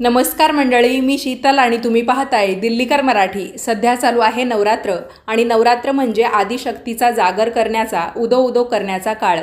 नमस्कार मंडळी मी शीतल आणि तुम्ही पाहताय दिल्लीकर मराठी. सध्या चालू आहे नवरात्र आणि नवरात्र म्हणजे आदिशक्तीचा जागर करण्याचा उदो उदो करण्याचा काळ.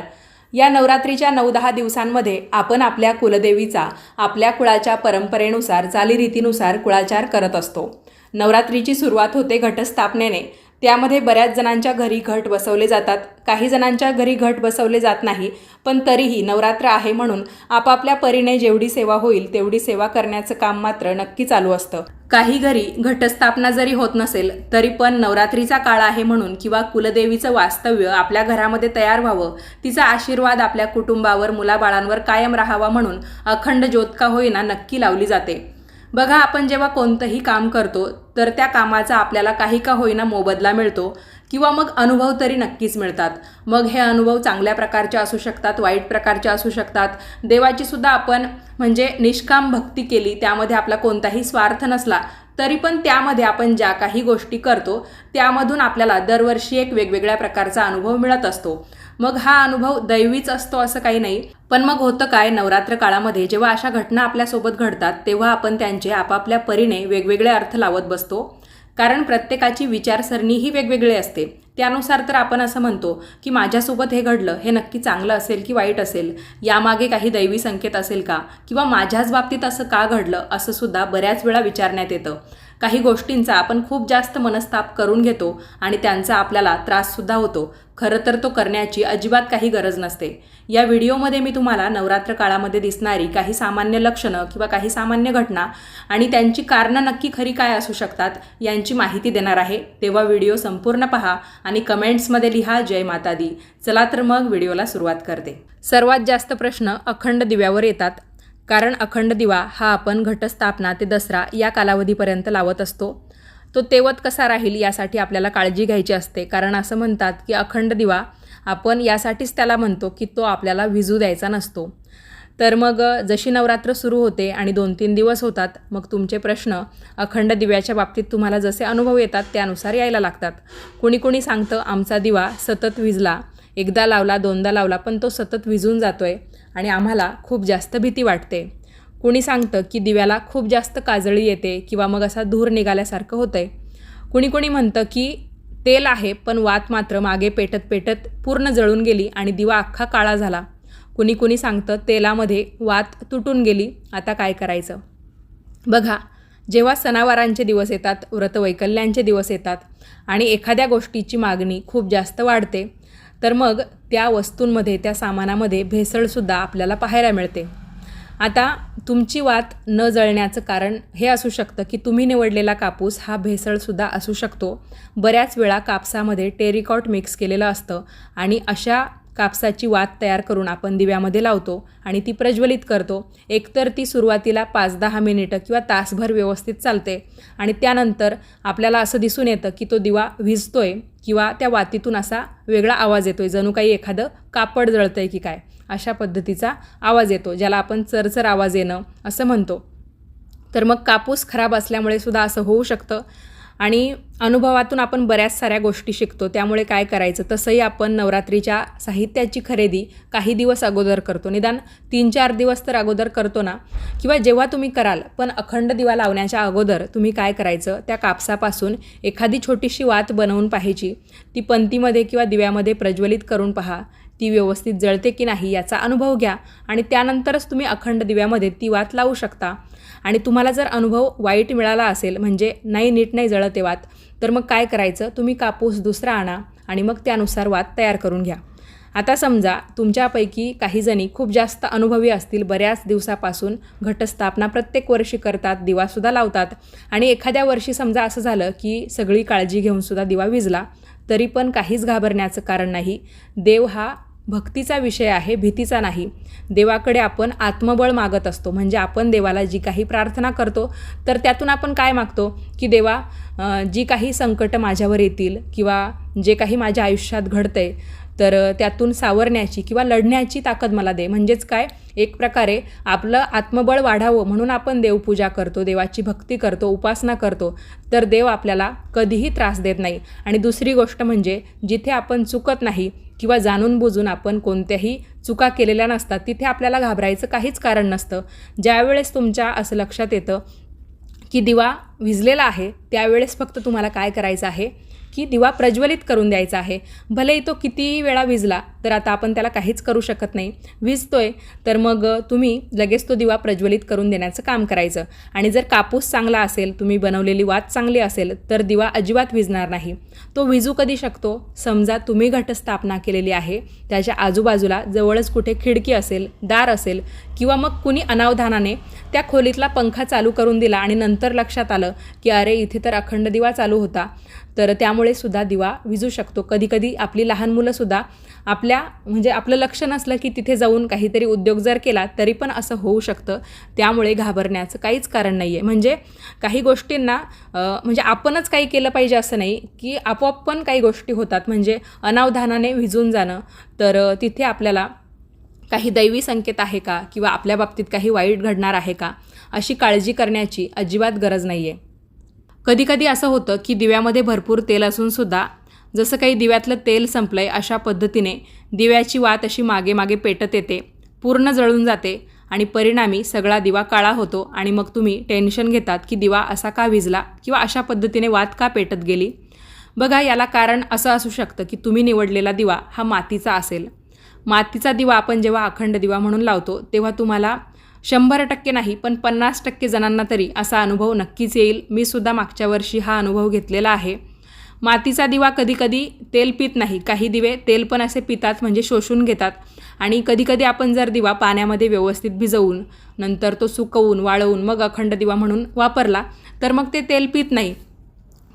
या नवरात्रीच्या नऊ दहा दिवसांमध्ये आपण आपल्या कुलदेवीचा आपल्या कुळाच्या परंपरेनुसार चालीरीतीनुसार कुळाचार करत असतो. नवरात्रीची सुरुवात होते घटस्थापनेने. त्यामध्ये बऱ्याच जणांच्या घरी घट बसवले जातात. काही जणांच्या घरी घट बसवले जात नाही पण तरीही नवरात्र आहे म्हणून आपापल्या परीने जेवढी सेवा होईल तेवढी सेवा करण्याचं काम मात्र नक्की चालू असतं. काही घरी घटस्थापना जरी होत नसेल तरी पण नवरात्रीचा काळ आहे म्हणून किंवा कुलदेवीचं वास्तव्य आपल्या घरामध्ये तयार व्हावं तिचा आशीर्वाद आपल्या कुटुंबावर मुलाबाळांवर कायम राहावा म्हणून अखंड ज्योतका होईना नक्की लावली जाते. बघा आपण जेव्हा कोणतंही काम करतो तर त्या कामाचा आपल्याला काही का होईना मोबदला मिळतो किंवा मग अनुभव तरी नक्कीच मिळतात. मग हे अनुभव चांगल्या प्रकारचे असू शकतात वाईट प्रकारचे असू शकतात. देवाची सुद्धा आपण म्हणजे निष्काम भक्ती केली त्यामध्ये आपला कोणताही स्वार्थ नसला तरी पण त्यामध्ये आपण ज्या काही गोष्टी करतो त्यामधून आपल्याला दरवर्षी एक वेगवेगळ्या प्रकारचा अनुभव मिळत असतो. मग हा अनुभव दैवीच असतो असं काही नाही. पण मग होतं काय? नवरात्र काळामध्ये जेव्हा अशा घटना आपल्यासोबत घडतात तेव्हा आपण त्यांचे आपापल्या परीने वेगवेगळे अर्थ लावत बसतो. कारण प्रत्येकाची विचारसरणी ही वेगवेगळी असते. त्यानुसार तर आपण असं म्हणतो की माझ्यासोबत हे घडलं हे नक्की चांगलं असेल की वाईट असेल? यामागे काही दैवी संकेत असेल का? किंवा माझ्याच बाबतीत असं का घडलं? असं सुद्धा बऱ्याच वेळा विचारण्यात येतं. काही गोष्टींचा आपण खूप जास्त मनस्ताप करून घेतो आणि त्यांचा आपल्याला त्राससुद्धा होतो. खरं तर तो करण्याची अजिबात काही गरज नसते. या व्हिडिओमध्ये मी तुम्हाला नवरात्र काळामध्ये दिसणारी काही सामान्य लक्षणं किंवा काही सामान्य घटना आणि त्यांची कारणं नक्की खरी काय असू शकतात यांची माहिती देणार आहे. तेव्हा व्हिडिओ संपूर्ण पहा आणि कमेंट्समध्ये लिहा जय माता दी. चला तर मग व्हिडिओला सुरुवात करते. सर्वात जास्त प्रश्न अखंड दिव्यावर येतात. कारण अखंड दिवा हा आपण घटस्थापना ते दसरा या कालावधीपर्यंत लावत असतो. तो तेवत कसा राहील यासाठी आपल्याला काळजी घ्यायची असते. कारण असं म्हणतात की अखंड दिवा आपण यासाठीच त्याला म्हणतो की तो आपल्याला विजू द्यायचा नसतो. तर मग जशी नवरात्र सुरू होते आणि दोन तीन दिवस होतात मग तुमचे प्रश्न अखंड दिव्याच्या बाबतीत तुम्हाला जसे अनुभव येतात त्यानुसार यायला लागतात. कुणी कुणी सांगतं आमचा दिवा सतत विजला. एकदा लावला दोनदा लावला पण तो सतत विजून जातो आहे आणि आम्हाला खूप जास्त भीती वाटते. कुणी सांगतं की दिव्याला खूप जास्त काजळी येते किंवा मग असा धूर निघाल्यासारखं होतं आहे कुणी कुणी म्हणतं की तेल आहे पण वात मात्र मागे पेटत पेटत पूर्ण जळून गेली आणि दिवा अख्खा काळा झाला. कुणी कुणी सांगतं तेलामध्ये वात तुटून गेली आता काय करायचं? बघा जेव्हा सणावारांचे दिवस येतात व्रतवैकल्यांचे दिवस येतात आणि एखाद्या गोष्टीची मागणी खूप जास्त वाढते तर मग त्या वस्तूंमध्ये त्या सामानामध्ये भेसळसुद्धा आपल्याला पाहायला मिळते. आता तुमची वात न जळण्याचं कारण हे असू शकतं की तुम्ही निवडलेला कापूस हा भेसळसुद्धा असू शकतो. बऱ्याच वेळा कापसामध्ये टेरिकॉट मिक्स केलेलं असतं आणि अशा कापसाची वात तयार करून आपण दिव्यामध्ये लावतो आणि ती प्रज्वलित करतो. एकतर ती सुरुवातीला पाच दहा मिनिटं किंवा तासभर व्यवस्थित चालते आणि त्यानंतर आपल्याला असं दिसून येतं की तो दिवा विजतोय किंवा त्या वातीतून असा वेगळा आवाज येतोय जणू काही एखादं कापड जळतंय की काय अशा पद्धतीचा आवाज येतो ज्याला आपण चरचर आवाज येणं असं म्हणतो. तर मग कापूस खराब असल्यामुळे सुद्धा असं होऊ शकतं. आणि अनुभवातून आपण बऱ्याच साऱ्या गोष्टी शिकतो. त्यामुळे काय करायचं? तसंही आपण नवरात्रीच्या साहित्याची खरेदी काही दिवस अगोदर करतो. निदान तीन चार दिवस तर अगोदर करतो ना? किंवा जेव्हा तुम्ही कराल पण अखंड दिवा लावण्याच्या अगोदर तुम्ही काय करायचं? त्या कापसापासून एखादी छोटीशी वात बनवून पाहायची. ती पंतीमध्ये किंवा दिव्यामध्ये प्रज्वलित करून पहा. ती व्यवस्थित जळते की नाही याचा अनुभव घ्या. आणि त्यानंतरच तुम्ही अखंड दिव्यामध्ये ती वात लावू शकता. आणि तुम्हाला जर अनुभव वाईट मिळाला असेल म्हणजे नाही नीट नाही जळते वात तर मग काय करायचं? तुम्ही कापूस दुसरा आणा आणि मग त्यानुसार वात तयार करून घ्या. आता समजा तुमच्यापैकी काही जणी खूप जास्त अनुभवी असतील बऱ्याच दिवसापासून घटस्थापना प्रत्येक वर्षी करतात दिवासुद्धा लावतात आणि एखाद्या वर्षी समजा असं झालं की सगळी काळजी घेऊनसुद्धा दिवा विजला तरी पण काहीच घाबरण्याचं कारण नाही. देव हा भक्तीचा विषय आहे भीतीचा नाही. देवाकडे आपण आत्मबळ मागत असतो. म्हणजे आपण देवाला जी काही प्रार्थना करतो तर त्यातून आपण काय मागतो? की देवा जी काही संकटं माझ्यावर येतील किंवा जे काही माझ्या आयुष्यात घडतंय तर त्यातून सावरण्याची किंवा लढण्याची ताकद मला दे. म्हणजेच काय? एक प्रकारे आपलं आत्मबळ वाढावं म्हणून आपण देवपूजा करतो देवाची भक्ती करतो उपासना करतो तर देव आपल्याला कधीही त्रास देत नाही. आणि दुसरी गोष्ट म्हणजे जिथे आपण चुकत नाही किंवा जाणून बुजून आपण कोणत्याही चुका केलेल्या नसतात तिथे आपल्याला घाबरायचं काहीच कारण नसतं. ज्यावेळेस तुमच्या असं लक्षात येतं की दिवा विजलेला आहे त्यावेळेस फक्त तुम्हाला काय करायचं आहे? की दिवा प्रज्वलित करून द्यायचा आहे. भलेही तो कितीही वेळा विजला तर आता आपण त्याला काहीच करू शकत नाही. विजतोय तर मग तुम्ही लगेच तो दिवा प्रज्वलित करून देण्याचं काम करायचं. आणि जर कापूस चांगला असेल तुम्ही बनवलेली वात चांगली असेल तर दिवा अजिबात विजणार नाही. तो विजू कधी शकतो? समजा तुम्ही घटस्थापना केलेली आहे त्याच्या आजूबाजूला जवळच कुठे खिडकी असेल दार असेल किंवा मग कुणी अनावधानाने त्या खोलीतला पंखा चालू करून दिला आणि नंतर लक्षात आलं की अरे इथे तर अखंड दिवा चालू होता. तर त्यामुळे सुद्धा दिवा विजू शकतो. कधीकधी आपली लहान मुलंसुद्धा आपल्या म्हणजे आपलं लक्ष नसलं की तिथे जाऊन काहीतरी उद्योग जर केला तरी पण असं होऊ शकतं. त्यामुळे घाबरण्याचं काहीच कारण नाही आहे म्हणजे काही गोष्टींना म्हणजे आपणच काही केलं पाहिजे असं नाही की आपोआप पण काही गोष्टी होतात. म्हणजे अनावधानाने विजून जाणं. तर तिथे आपल्याला काही दैवी संकेत आहे का? किंवा आपल्या बाबतीत काही वाईट घडणार आहे का? अशी काळजी करण्याची अजिबात गरज नाही आहे कधीकधी असं होतं की दिव्यामध्ये भरपूर तेल असूनसुद्धा जसं काही दिव्यातलं तेल संपलं आहे अशा पद्धतीने दिव्याची वात अशी मागे मागे पेटत येते पूर्ण जळून जाते आणि परिणामी सगळा दिवा काळा होतो आणि मग तुम्ही टेन्शन घेतात की दिवा असा का विजला किंवा अशा पद्धतीने वात का पेटत गेली? बघा याला कारण असं असू शकतं की तुम्ही निवडलेला दिवा हा मातीचा असेल. मातीचा दिवा आपण जेव्हा अखंड दिवा म्हणून लावतो तेव्हा तुम्हाला शंभर टक्के नाही पण पन्नास टक्के जणांना तरी असा अनुभव नक्कीच येईल. मी सुद्धा मागच्या वर्षी हा अनुभव घेतलेला आहे. मातीचा दिवा कधीकधी तेल पित नाही. काही दिवे तेल पण असे पितात म्हणजे शोषून घेतात. आणि कधीकधी आपण जर दिवा पाण्यामध्ये व्यवस्थित भिजवून नंतर तो सुकवून वाळवून मग अखंड दिवा म्हणून वापरला तर मग ते तेल पित नाही.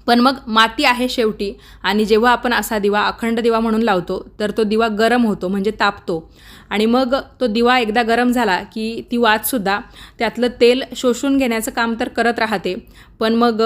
पण मग माती आहे शेवटी. आणि जेव्हा आपण असा दिवा अखंड दिवा म्हणून लावतो तर तो दिवा गरम होतो म्हणजे तापतो. आणि मग तो दिवा एकदा गरम झाला की ती वातसुद्धा त्यातलं तेल शोषून घेण्याचं काम तर करत राहते. पण मग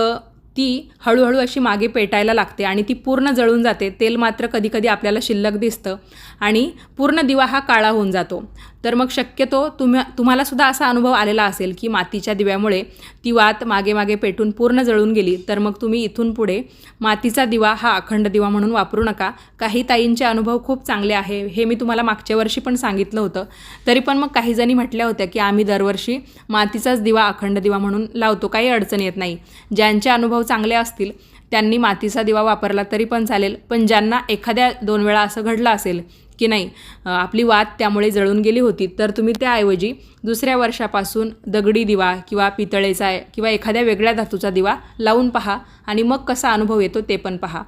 ती हळूहळू अशी मागे पेटायला लागते आणि ती पूर्ण जळून जाते. तेल मात्र कधीकधी आपल्याला शिल्लक दिसतं आणि पूर्ण दिवा हा काळा होऊन जातो. तर मग शक्यतो तुम्ही तुम्हाला सुद्धा असा अनुभव आलेला असेल की मातीच्या दिव्यामुळे ती वात मागे मागे पेटून पूर्ण जळून गेली तर मग तुम्ही इथून पुढे मातीचा दिवा हा अखंड दिवा म्हणून वापरू नका. काही ताईंचे अनुभव खूप चांगले आहे हे मी तुम्हाला मागच्या वर्षी पण सांगितलं होतं. तरी पण मग काही जणी म्हटल्या होत्या की आम्ही दरवर्षी मातीचाच दिवा अखंड दिवा म्हणून लावतो काही अडचण येत नाही. ज्यांचे अनुभव चांगले असतील त्यांनी मातीचा दिवा वापरला तरी पण चालेल पण ज्यांना एखाद्या दोन वेळा असं घडलं असेल की नाही? आपली वात त्यामुळे जळून गेली होती. तर तुम्ही त्याऐवजी दुसऱ्या वर्षापासून दगडी दिवा किंवा पितळेचा किंवा एखाद्या वेगळ्या धातूचा दिवा लावून पहा आणि मग कसा अनुभव येतो ते पण पहा.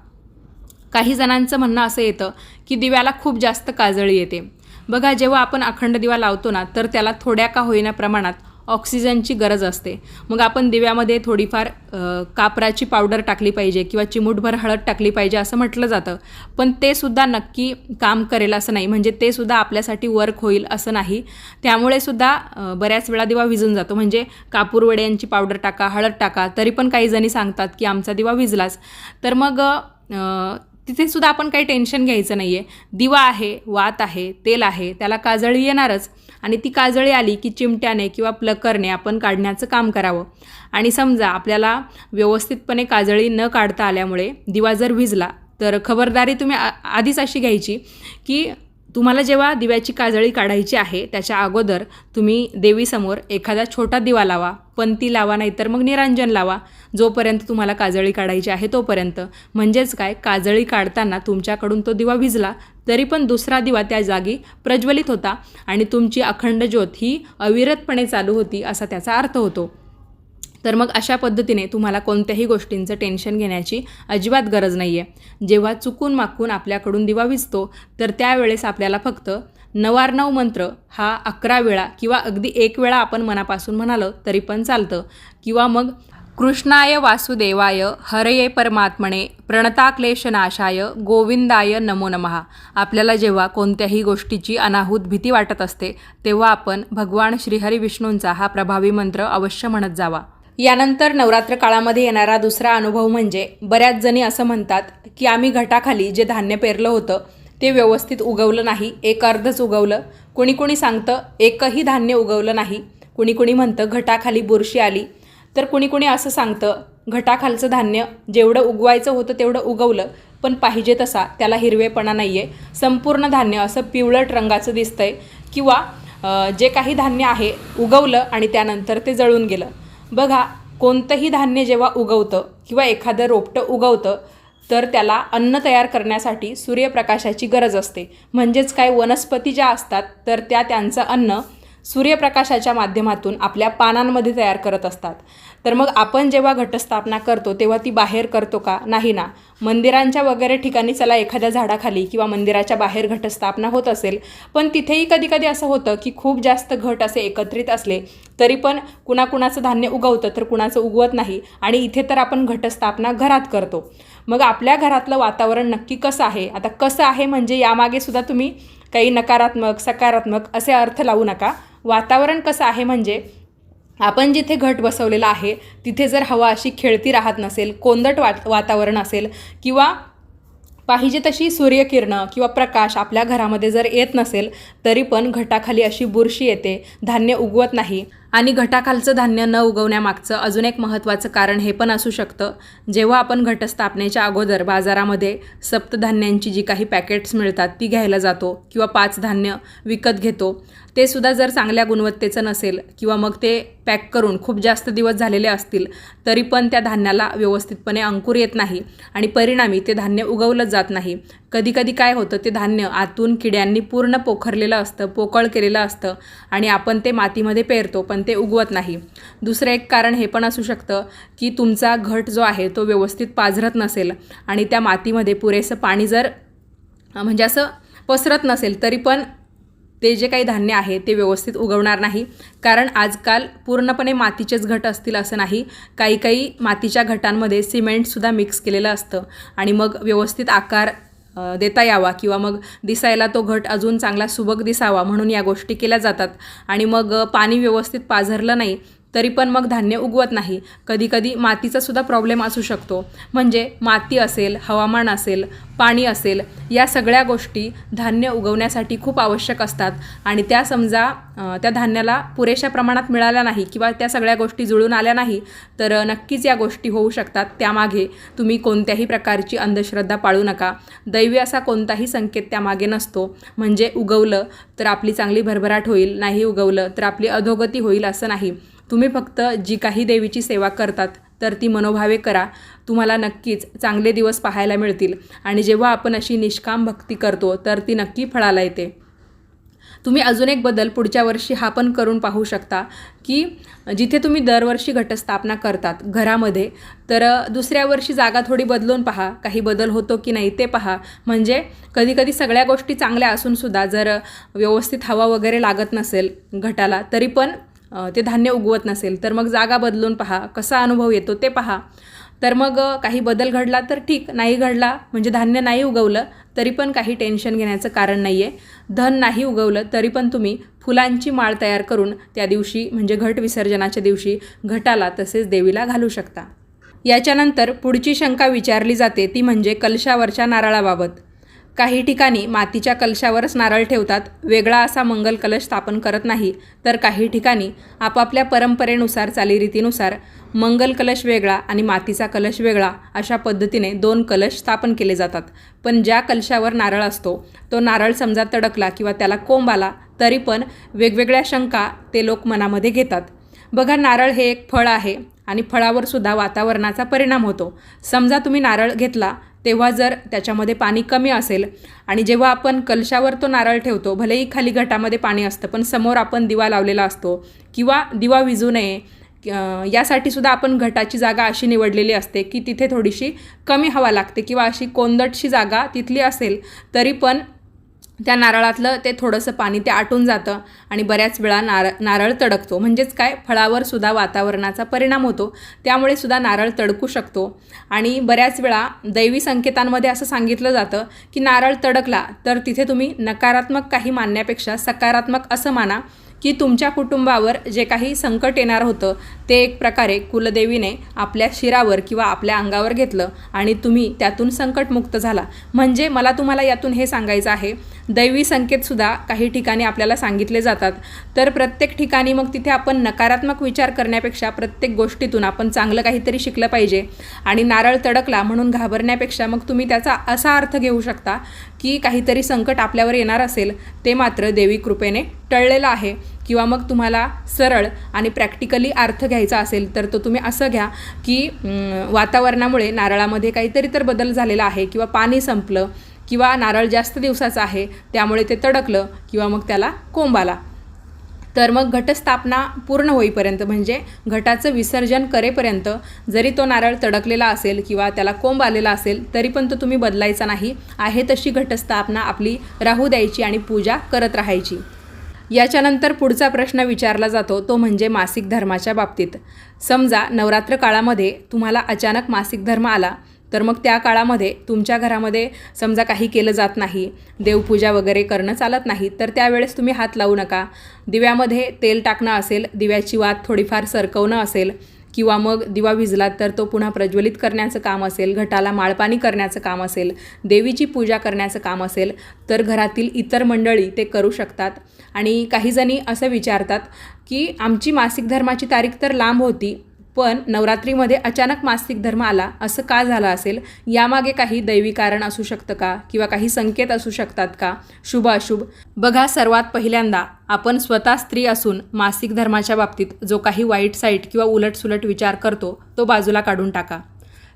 काही जणांचं म्हणणं असं येतं की दिव्याला खूप जास्त काजळी येते. बघा जेव्हा आपण अखंड दिवा लावतो ना तर त्याला थोड्या का होईना प्रमाणात ऑक्सिजनची गरज असते. मग आपण दिव्यामध्ये थोडीफार कापराची पावडर टाकली पाहिजे किंवा चिमूटभर हळद टाकली पाहिजे असं म्हटलं जातं. पण ते सुद्धा नक्की काम करेल असं नाही. म्हणजे ते सुद्धा आपल्यासाठी वर्क होईल असं नाही. त्यामुळे सुद्धा बऱ्याच वेळा दिवा विजून जातो. म्हणजे कापूरवड्यांची पावडर टाका हळद टाका तरी पण काही जणी सांगतात की आमचा दिवा विजलाच तर मग तिथे सुद्धा आपण काही टेन्शन घ्यायचं नाही आहे दिवा आहे वात आहे तेल आहे त्याला काजळी येणारच. आणि ती काजळी आली की चिमट्याने किंवा प्लकरने आपण काढण्याचं काम करावं. आणि समजा आपल्याला व्यवस्थितपणे काजळी न काढता आल्यामुळे दिवा जर भिजला तर खबरदारी तुम्ही आ- आधीच अशी घ्यायची की तुम्हाला जेव्हा दिव्याची काजळी काढायची आहे त्याच्या अगोदर तुम्ही देवीसमोर एखादा छोटा दिवा लावा पंती लावा नाहीतर मग निरांजन लावा. जोपर्यंत तुम्हाला काजळी काढायची आहे तोपर्यंत. म्हणजेच काय? काजळी काढताना तुमच्याकडून तो दिवा विजला तरी पण दुसरा दिवा त्या जागी प्रज्वलित होता आणि तुमची अखंड ज्योत ही अविरतपणे चालू होती असा त्याचा अर्थ होतो. तर मग अशा पद्धतीने तुम्हाला कोणत्याही गोष्टींचं टेन्शन घेण्याची अजिबात गरज नाही आहे जेव्हा चुकून माकून आपल्याकडून दिवा विजतो तर त्यावेळेस आपल्याला फक्त नवारनव मंत्र हा अकरा वेळा किंवा अगदी एक वेळा आपण मनापासून म्हणालं तरी पण चालतं. किंवा मग कृष्णाय वासुदेवाय हरये परमात्मने प्रणताक्लेशनाशाय गोविंदाय नमो नमः. आपल्याला जेव्हा कोणत्याही गोष्टीची अनाहूत भीती वाटत असते तेव्हा आपण भगवान श्रीहरी विष्णूंचा हा प्रभावी मंत्र अवश्य म्हणत जावा. यानंतर नवरात्र काळामध्ये येणारा दुसरा अनुभव म्हणजे बऱ्याच जणी असं म्हणतात की आम्ही घटाखाली जे धान्य पेरलं होतं ते व्यवस्थित उगवलं नाही एक अर्धच उगवलं. कोणी कोणी सांगतं एकही धान्य उगवलं नाही. कुणी कुणी म्हणतं घटाखाली बुरशी आली. तर कुणी कुणी असं सांगतं घटाखालचं धान्य जेवढं उगवायचं होतं तेवढं उगवलं पण पाहिजे तसा त्याला हिरवेपणा नाही आहे संपूर्ण धान्य असं पिवळट रंगाचं दिसतंय किंवा जे काही धान्य आहे उगवलं आणि त्यानंतर ते जळून गेलं. बघा कोणतंही धान्य जेव्हा उगवतं किंवा एखादं रोपटं उगवतं तर त्याला अन्न तयार करण्यासाठी सूर्यप्रकाशाची गरज असते. म्हणजेच काय वनस्पती ज्या असतात तर त्या त्यांचं अन्न सूर्यप्रकाशाच्या माध्यमातून आपल्या पानांमध्ये तयार करत असतात. तर मग आपण जेव्हा घटस्थापना करतो तेव्हा ती बाहेर करतो का? नाही ना. मंदिरांच्या वगैरे ठिकाणी चला एखाद्या झाडाखाली किंवा मंदिराच्या बाहेर घटस्थापना होत असेल पण तिथेही कधी कधी असं होतं की खूप जास्त घट असे एकत्रित असले तरी पण कुणाकुणाचं धान्य उगवतं तर कुणाचं उगवत नाही आणि इथे तर आपण घटस्थापना घरात करतो. मग आपल्या घरातलं वातावरण नक्की कसं आहे? आता कसं आहे म्हणजे यामागे सुद्धा तुम्ही काही नकारात्मक सकारात्मक असे अर्थ लावू नका. वातावरण कसं आहे म्हणजे आपण जिथे घट बसवलेला आहे तिथे जर हवा अशी खेळती राहत नसेल कोंदट वा वातावरण असेल किंवा पाहिजे तशी सूर्यकिरणं किंवा प्रकाश आपल्या घरामध्ये जर येत नसेल तरी पण घटाखाली अशी बुरशी येते धान्य उगवत नाही. आणि घटाखालचं धान्य न उगवण्यामागचं अजून एक महत्त्वाचं कारण हे पण असू शकतं. जेव्हा आपण घटस्थापनेच्या अगोदर बाजारामध्ये सप्तधान्यांची जी काही पॅकेट्स मिळतात ती घ्यायला जातो किंवा पाच धान्य विकत घेतो ते सुद्धा जर चांगल्या गुणवत्तेचं नसेल किंवा मग ते पॅक करून खूप जास्त दिवस झालेले असतील तरी पण त्या धान्याला व्यवस्थितपणे अंकुर येत नाही आणि परिणामी ते धान्य उगवलं जात नाही. कधीकधी काय होतं ते धान्य आतून किड्यांनी पूर्ण पोखरलेलं असतं पोकळ केलेलं असतं आणि आपण ते मातीमध्ये पेरतो पण ते उगवत नाही. दुसरं एक कारण हे पण असू शकतं की तुमचा घट जो आहे तो व्यवस्थित पाझरत नसेल आणि त्या मातीमध्ये पुरेसं पाणी जर म्हणजे असं पसरत नसेल तरी पण ते जे काही धान्य आहे ते व्यवस्थित उगवणार नाही. कारण आजकाल पूर्णपणे मातीचेच घट असतील असं नाही. काही काही मातीच्या घटांमध्ये सिमेंटसुद्धा मिक्स केलेलं असतं. आणि मग व्यवस्थित आकार देता यावा किंवा मग दिसायला तो घट अजून चांगला सुबक दिसावा म्हणून या गोष्टी केल्या जातात. आणि मग पाणी व्यवस्थित पाझरलं नाही तरी पण मग धान्य उगवत नाही. कधीकधी मातीचासुद्धा प्रॉब्लेम असू शकतो. म्हणजे माती असेल हवामान असेल पाणी असेल या सगळ्या गोष्टी धान्य उगवण्यासाठी खूप आवश्यक असतात. आणि त्या समजा त्या धान्याला पुरेशा प्रमाणात मिळाल्या नाही किंवा त्या सगळ्या गोष्टी जुळून आल्या नाही तर नक्कीच या गोष्टी होऊ शकतात. त्यामागे तुम्ही कोणत्याही प्रकारची अंधश्रद्धा पाळू नका. दैवी असा कोणताही संकेत त्यामागे नसतो. म्हणजे उगवलं तर आपली चांगली भरभराट होईल नाही उगवलं तर आपली अधोगती होईल असं नाही. तुम्ही फक्त जी काही देवीची सेवा करतात तर ती मनोभावे करा. तुम्हाला नक्कीच चांगले दिवस पाहायला मिळतील. आणि जेव्हा आपण अशी निष्काम भक्ती करतो तर ती नक्की फळाला येते. तुम्ही अजून एक बदल पुढच्या वर्षी हा पण करून पाहू शकता की जिथे तुम्ही दरवर्षी घटस्थापना करतात घरामध्ये तर दुसऱ्या वर्षी जागा थोडी बदलून पहा. काही बदल होतो की नाही ते पहा. म्हणजे कधीकधी सगळ्या गोष्टी चांगल्या असूनसुद्धा जर व्यवस्थित हवा वगैरे लागत नसेल घटाला तरी पण ते धान्य उगवत नसेल तर मग जागा बदलून पहा कसा अनुभव येतो ते पहा. तर मग काही बदल घडला तर ठीक नाही घडला म्हणजे धान्य नाही उगवलं तरी पण काही टेन्शन घेण्याचं कारण नाही आहे धन नाही उगवलं तरी पण तुम्ही फुलांची माळ तयार करून त्या दिवशी म्हणजे घट विसर्जनाच्या दिवशी घटाला तसेच देवीला घालू शकता. याच्यानंतर पुढची शंका विचारली जाते ती म्हणजे कलशावरच्या नारळाबाबत. काही ठिकाणी मातीच्या कलशावरच नारळ ठेवतात. वेगळा असा मंगल कलश स्थापन करत नाही तर काही ठिकाणी आपापल्या परंपरेनुसार चालीरीतीनुसार मंगल कलश वेगळा आणि मातीचा कलश वेगळा अशा पद्धतीने दोन कलश स्थापन केले जातात. पण ज्या कलशावर नारळ असतो तो नारळ समजा तडकला किंवा त्याला कोंब आला तरी पण वेगवेगळ्या शंका ते लोक मनामध्ये घेतात. बघा नारळ हे एक फळ आहे आणि फळावर सुद्धा वातावरणाचा परिणाम होतो. समजा तुम्ही नारळ घेतला तेव्हा जर त्याच्यामध्ये पाणी कमी असेल आणि जेव्हा आपण कलशावर तो नारळ ठेवतो भलेही खाली घटामध्ये पाणी असतं पण समोर आपण दिवा लावलेला असतो किंवा दिवा विजू नये यासाठी सुद्धा आपण घटाची जागा अशी निवडलेली असते की तिथे थोडीशी कमी हवा लागते किंवा अशी कोंदटशी जागा तिथली असेल तरी पण त्या नारळातलं ते थोडंसं पाणी ते आटून जातं आणि बऱ्याच वेळा नारळ नारळ तडकतो. म्हणजेच काय? फळावर सुद्धा वातावरणाचा परिणाम होतो. त्यामुळे सुद्धा नारळ तडकू शकतो. आणि बऱ्याच वेळा दैवी संकेतांमध्ये असं सांगितलं जातं की नारळ तडकला तर तिथे तुम्ही नकारात्मक काही मानण्यापेक्षा सकारात्मक असं माना. की तुमच्या कुटुंबावर जे काही संकट येणार होतं ते एक प्रकारे कुलदेवीने आपल्या शिरावर किंवा आपल्या अंगावर घेतलं आणि तुम्ही त्यातून संकटमुक्त झाला. म्हणजे मला तुम्हाला यातून हे सांगायचं आहे दैवी संकेतसुद्धा काही ठिकाणी आपल्याला सांगितले जातात. तर प्रत्येक ठिकाणी मग तिथे आपण नकारात्मक विचार करण्यापेक्षा प्रत्येक गोष्टीतून आपण चांगलं काहीतरी शिकलं पाहिजे. आणि नारळ तडकला म्हणून घाबरण्यापेक्षा मग तुम्ही त्याचा असा अर्थ घेऊ शकता की काहीतरी संकट आपल्यावर येणार असेल ते मात्र देवी कृपेने टळलेलं आहे. किंवा मग तुम्हाला सरळ आणि प्रॅक्टिकली अर्थ घ्यायचा असेल तर तो तुम्ही असं घ्या की वातावरणामुळे नारळामध्ये काहीतरी तर बदल झालेला आहे किंवा पाणी संपलं किंवा नारळ जास्त दिवसाचं आहे त्यामुळे ते तडकलं किंवा मग त्याला कोंब आला. तर मग घटस्थापना पूर्ण होईपर्यंत म्हणजे घटाचं विसर्जन करेपर्यंत जरी तो नारळ तडकलेला असेल किंवा त्याला कोंब आलेला असेल तरी पण तो तुम्ही बदलायचा नाही. आहे तशी घटस्थापना आपली राहू द्यायची आणि पूजा करत राहायची. याच्यानंतर पुढचा प्रश्न विचारला जातो तो म्हणजे मासिक धर्माच्या बाबतीत. समजा नवरात्र काळामध्ये तुम्हाला अचानक मासिक धर्म आला तर मग त्या काळामध्ये तुमच्या घरामध्ये समजा काही केलं जात नाही देवपूजा वगैरे करणं चालत नाही तर त्यावेळेस तुम्ही हात लावू नका. दिव्यामध्ये तेल टाकणं असेल दिव्याची वात थोडीफार सरकवणं असेल किंवा मग दिवा भिजला तर तो पुन्हा प्रज्वलित करण्याचं काम असेल घटाला माळपाणी करण्याचं काम असेल देवीची पूजा करण्याचं काम असेल तर घरातील इतर मंडळी ते करू शकतात. आणि काहीजणी असं विचारतात की आमची मासिक धर्माची तारीख तर लांब होती पण नवरात्रीमध्ये अचानक मासिक धर्म आला असं का झालं असेल? यामागे काही दैवी कारण असू शकतं का? किंवा काही संकेत असू शकतात का? शुभ अशुभ. बघा सर्वात पहिल्यांदा आपण स्वतः स्त्री असून मासिक धर्माच्या बाबतीत जो काही वाईट साईट किंवा उलटसुलट विचार करतो तो बाजूला काढून टाका.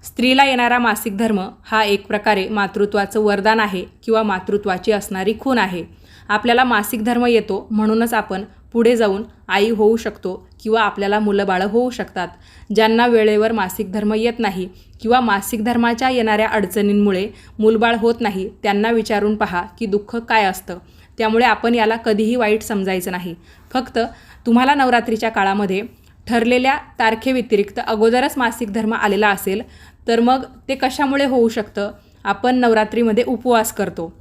स्त्रीला येणारा मासिक धर्म हा एक प्रकारे मातृत्वाचं वरदान आहे किंवा मातृत्वाची असणारी खून आहे. आपल्याला मासिक धर्म येतो म्हणूनच आपण पुढे जाऊन आई होऊ शकतो किंवा आपल्याला मुलं बाळं होऊ शकतात. ज्यांना वेळेवर मासिक धर्म येत नाही किंवा मासिक धर्माच्या येणाऱ्या अडचणींमुळे मूलबाळ होत नाही त्यांना विचारून पहा की दुःख काय असतं. त्यामुळे आपण याला कधीही वाईट समजायचं नाही. फक्त तुम्हाला नवरात्रीच्या काळामध्ये ठरलेल्या तारखेव्यतिरिक्त अगोदरच मासिक धर्म आलेला असेल तर मग ते कशामुळे होऊ शकतं? आपण नवरात्रीमध्ये उपवास करतो.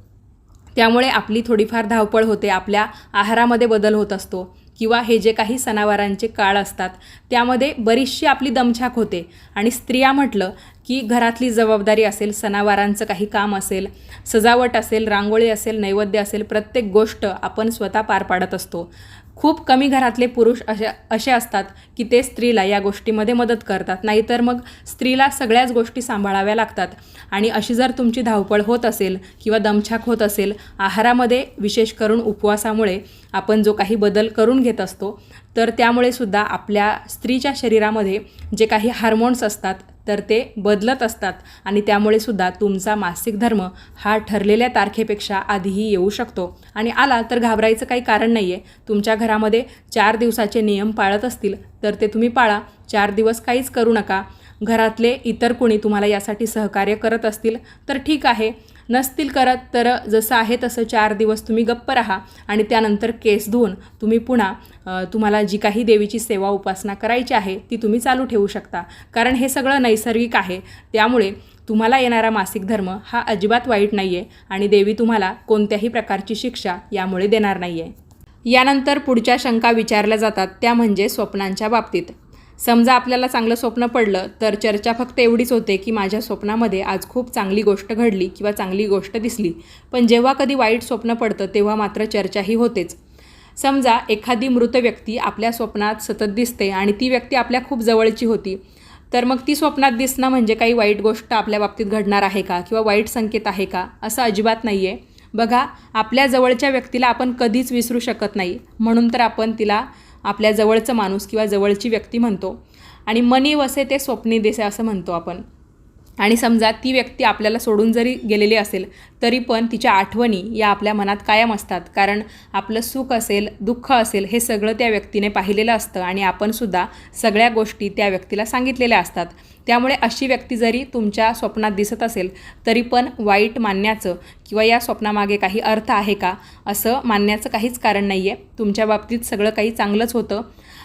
त्यामुळे आपली थोडीफार धावपळ होते आपल्या आहारामध्ये बदल होत असतो किंवा हे जे काही सणावारांचे काळ असतात त्यामध्ये बरीचशी आपली दमछाक होते. आणि स्त्रिया म्हटलं की घरातली जबाबदारी असेल सणावारांचं काही काम असेल सजावट असेल रांगोळी असेल नैवेद्य असेल प्रत्येक गोष्ट आपण स्वतः पार पाडत असतो. खूप कमी घरातले पुरुष असे असे असतात की ते स्त्रीला या गोष्टीमध्ये मदत करतात. नाहीतर मग स्त्रीला सगळ्याच गोष्टी सांभाळाव्या लागतात. आणि अशी जर तुमची धावपळ होत असेल किंवा दमछाक होत असेल आहारामध्ये विशेष करून उपवासामुळे आपण जो काही बदल करून घेत असतो तर त्यामुळे सुद्धा आपल्या स्त्रीच्या शरीरामध्ये जे काही हार्मोन्स असतात तर ते बदलत असतात. आणि त्यामुळे सुद्धा तुमचा मासिक धर्म हा ठरलेल्या तारखेपेक्षा आधीही येऊ शकतो. आणि आला तर घाबरायचं काही कारण नाही आहे तुमच्या घरामध्ये चार दिवसाचे नियम पाळत असतील तर ते तुम्ही पाळा. चार दिवस काहीच करू नका. घरातले इतर कोणी तुम्हाला यासाठी सहकार्य करत असतील तर ठीक आहे. नसतील करत तर जसं आहे तसं चार दिवस तुम्ही गप्प राहा आणि त्यानंतर केस धुवून तुम्ही पुन्हा तुम्हाला जी काही देवीची सेवा उपासना करायची आहे ती तुम्ही चालू ठेवू शकता. कारण हे सगळं नैसर्गिक आहे. त्यामुळे तुम्हाला येणारा मासिक धर्म हा अजिबात वाईट नाही आहे आणि देवी तुम्हाला कोणत्याही प्रकारची शिक्षा यामुळे देणार नाही आहे यानंतर पुढच्या शंका विचारल्या जातात त्या म्हणजे स्वप्नांच्या बाबतीत. समजा आपल्याला चांगलं स्वप्न पडलं तर चर्चा फक्त एवढीच होते की माझ्या स्वप्नामध्ये आज खूप चांगली गोष्ट घडली किंवा चांगली गोष्ट दिसली. पण जेव्हा कधी वाईट स्वप्न पडतं तेव्हा मात्र चर्चाही होतेच. समजा एखादी मृत व्यक्ती आपल्या स्वप्नात सतत दिसते आणि ती व्यक्ती आपल्या खूप जवळची होती तर मग ती स्वप्नात दिसणं म्हणजे काही वाईट गोष्ट आपल्या बाबतीत घडणार आहे का किंवा वाईट संकेत आहे का असं अजिबात नाही आहे बघा आपल्या जवळच्या व्यक्तीला आपण कधीच विसरू शकत नाही म्हणून तर आपण तिला आपल्या जवळचं माणूस किंवा जवळची व्यक्ती म्हणतो. आणि मनी वसे ते स्वप्नी देसे असं म्हणतो आपण. आणि समजा ती व्यक्ती आपल्याला सोडून जरी गेलेली असेल तरी पण तिच्या आठवणी या आपल्या मनात कायम असतात. कारण आपलं सुख असेल दुःख असेल हे सगळं त्या व्यक्तीने पाहिलेलं असतं. आणि आपणसुद्धा सगळ्या गोष्टी त्या व्यक्तीला सांगितलेल्या असतात. त्यामुळे अशी व्यक्ती जरी तुमच्या स्वप्नात दिसत असेल तरी पण वाईट मानण्याचं किंवा या स्वप्नामागे काही अर्थ आहे का असं मानण्याचं काहीच कारण नाही आहे तुमच्या बाबतीत सगळं काही चांगलंच होतं.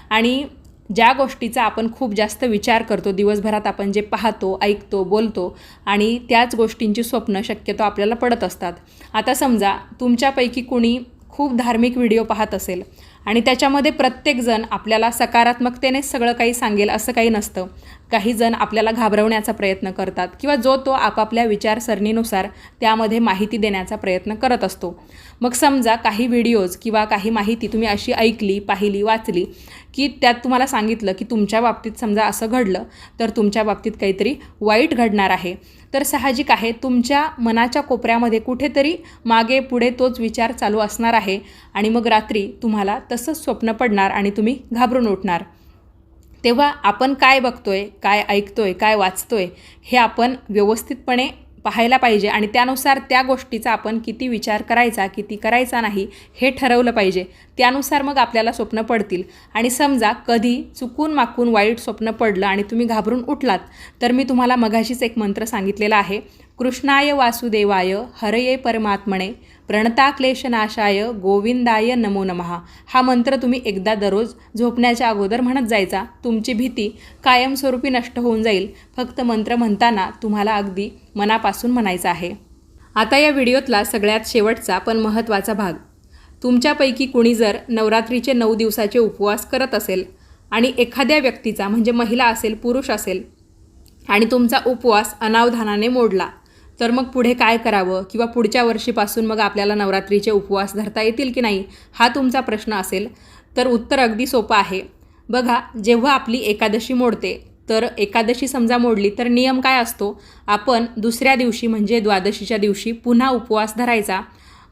आणि ज्या गोष्टीचा आपण खूप जास्त विचार करतो दिवसभरात आपण जे पाहतो ऐकतो बोलतो आणि त्याच गोष्टींची स्वप्न शक्यतो आपल्याला पडत असतात. आता समजा तुमच्यापैकी कुणी खूप धार्मिक व्हिडिओ पाहत असेल आणि त्याच्यामध्ये प्रत्येकजण आपल्याला सकारात्मकतेने सगळं काही सांगेल असं काही नसतं. काही जण आपल्याला घाबरवण्याचा प्रयत्न करतात किंवा जो तो आपापल्या विचारसरणीनुसार त्यामध्ये माहिती देण्याचा प्रयत्न करत असतो. मग समजा काही व्हिडिओज किंवा काही माहिती तुम्ही अशी ऐकली पाहिली वाचली की त्यात तुम्हाला सांगितलं की तुमच्या बाबतीत समजा असं घडलं तर तुमच्या बाबतीत काहीतरी वाईट घडणार आहे. तर साहजिक आहे तुमच्या मनाच्या कोपऱ्यामध्ये कुठेतरी मागे पुढे तोच विचार चालू असणार आहे आणि मग रात्री तुम्हाला तसंच स्वप्न पडणार आणि तुम्ही घाबरून उठणार. तेव्हा आपण काय बघतोय काय ऐकतोय काय वाचतोय हे आपण व्यवस्थितपणे पाहायला पाहिजे आणि त्यानुसार त्या गोष्टीचा आपण किती विचार करायचा किती करायचा नाही हे ठरवलं पाहिजे. त्यानुसार मग आपल्याला स्वप्न पडतील. आणि समजा कधी चुकून माकून वाईट स्वप्न पडलं आणि तुम्ही घाबरून उठलात तर मी तुम्हाला मघाशीच एक मंत्र सांगितलेला आहे. कृष्णाय वासुदेवाय हरये परमात्मणे प्रणताक्लेशनाशाय गोविंदाय नमो नमहा हा मंत्र तुम्ही एकदा दररोज झोपण्याच्या अगोदर म्हणत जायचा. तुमची भीती कायमस्वरूपी नष्ट होऊन जाईल. फक्त मंत्र म्हणताना तुम्हाला अगदी मनापासून म्हणायचं आहे. आता या व्हिडिओतला सगळ्यात शेवटचा पण महत्त्वाचा भाग. तुमच्यापैकी कुणी जर नवरात्रीचे नऊ दिवसाचे उपवास करत असेल आणि एखाद्या व्यक्तीचा म्हणजे महिला असेल पुरुष असेल आणि तुमचा उपवास अनावधानाने मोडला तर मग पुढे काय करावं? किंवा पुढच्या वर्षीपासून मग आपल्याला नवरात्रीचे उपवास धरता येतील की नाही? हा तुमचा प्रश्न असेल. तर उत्तर अगदी सोपं आहे. बघा जेव्हा आपली एकादशी मोडते तर एकादशी समजा मोडली तर नियम काय असतो? आपण दुसऱ्या दिवशी म्हणजे द्वादशीच्या दिवशी पुन्हा उपवास धरायचा.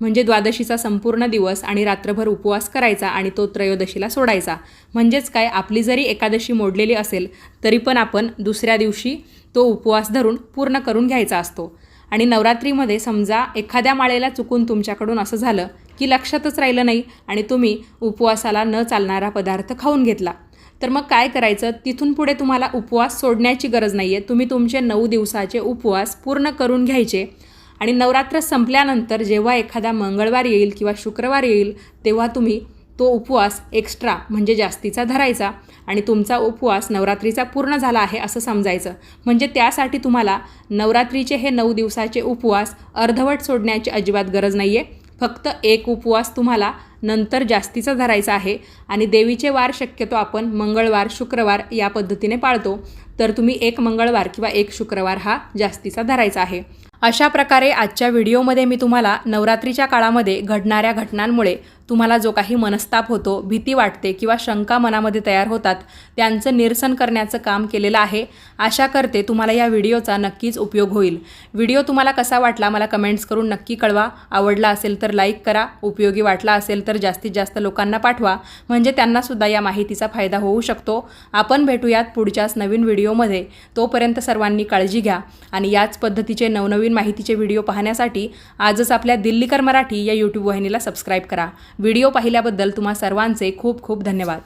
म्हणजे द्वादशीचा संपूर्ण दिवस आणि रात्रभर उपवास करायचा आणि तो त्रयोदशीला सोडायचा. म्हणजेच काय? आपली जरी एकादशी मोडलेली असेल तरी पण आपण दुसऱ्या दिवशी तो उपवास धरून पूर्ण करून घ्यायचा असतो. आणि नवरात्रीमध्ये समजा एखाद्या माळेला चुकून तुमच्याकडून असं झालं की लक्षातच राहिलं नाही आणि तुम्ही उपवासाला न चालणारा पदार्थ खाऊन घेतला तर मग काय करायचं? तिथून पुढे तुम्हाला उपवास सोडण्याची गरज नाही आहे तुम्ही तुमचे नऊ दिवसाचे उपवास पूर्ण करून घ्यायचे आणि नवरात्र संपल्यानंतर जेव्हा एखादा मंगळवार येईल किंवा शुक्रवार येईल तेव्हा तुम्ही तो उपवास एक्स्ट्रा म्हणजे जास्तीचा धरायचा आणि तुमचा उपवास नवरात्रीचा पूर्ण झाला आहे असं समजायचं. म्हणजे त्यासाठी तुम्हाला नवरात्रीचे हे नऊ दिवसाचे उपवास अर्धवट सोडण्याची अजिबात गरज नाही आहे फक्त एक उपवास तुम्हाला नंतर जास्तीचा धरायचा आहे आणि देवीचे वार शक्यतो आपण मंगळवार शुक्रवार या पद्धतीने पाळतो. तर तुम्ही एक मंगळवार किंवा एक शुक्रवार हा जास्तीचा धरायचा आहे. अशा प्रकारे आजच्या व्हिडिओमध्ये मी तुम्हाला नवरात्रीच्या काळामध्ये घडणाऱ्या घटनांमुळे तुम्हाला जो काही मनस्ताप होतो भीती वाटते किंवा शंका मनामध्ये तयार होतात त्यांचं निरसन करण्याचं काम केलेलं आहे. आशा करते तुम्हाला या व्हिडिओचा नक्कीच उपयोग होईल. व्हिडिओ तुम्हाला कसा वाटला मला कमेंट्स करून नक्की कळवा. आवडला असेल तर लाईक करा. उपयोगी वाटला असेल तर जास्तीत जास्त लोकांना पाठवा. म्हणजे त्यांनासुद्धा या माहितीचा फायदा होऊ शकतो. आपण भेटूयात पुढच्याच नवीन व्हिडिओमध्ये. तोपर्यंत सर्वांनी काळजी घ्या आणि याच पद्धतीचे नवनवीन माहितीचे व्हिडिओ पाहण्यासाठी आजच आपल्या दिल्लीकर मराठी या यूट्यूब वाहिनीला सबस्क्राईब करा. व्हिडिओ पाहिल्याबद्दल तुम्हा सर्वांचे खूप खूप धन्यवाद.